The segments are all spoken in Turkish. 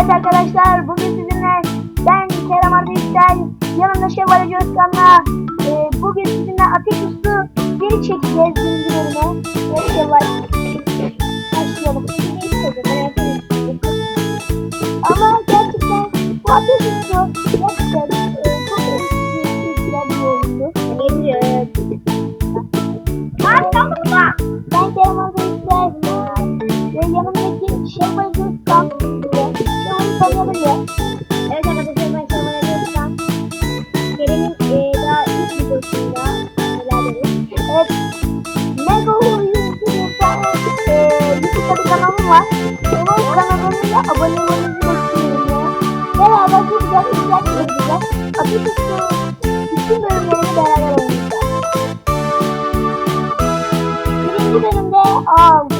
Evet arkadaşlar bugün sizinle ben Kerem Ardıç'tan yanımda Şevval Özkan'la e, bugün sizinle ateş üstü geri çekeceğiz bölüme. Evet Şevval. Başlayalım. Ama gerçekten bu ateş üstü gerçekten e, çok etkili bir oyundu. Şevval'i tanıyabiliyor. Evet arkadaşlar ben Şevval Özkan. Kerem'in e, daha ilk videosunda beraberiz. Evet. Mega oyuncu bir tane e, YouTube kanalım var. Onun kanalına abone olmanızı bekliyorum. Beraber çok güzel işler çekeceğiz. Açıkçası bütün bölümlerini beraber oynayacağız. Birinci bölümde aldık.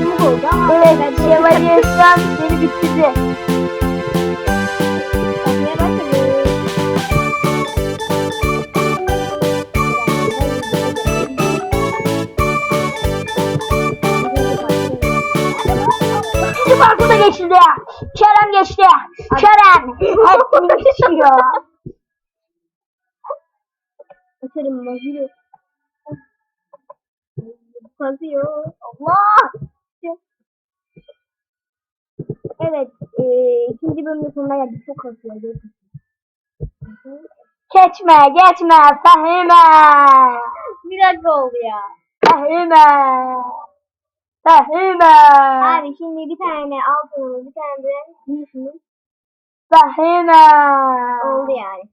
Yumuk oldu ama. Evet, Şevval'den sen seni bitirdi. Bakmaya başladı. İkinci farkı da geçildi. Kerem geçti. Kerem. Hepsini geçiyor. Atarım bazıyor. Kazıyor. Allah! İkinci bölümün sonuna geldik. Çok kazıyor. Geçme, geçme. Fehime. Bir dakika oldu ya. Fehime. Fehime. Abi şimdi bir tane altınımız, bir tane de Fehime. oldu yani.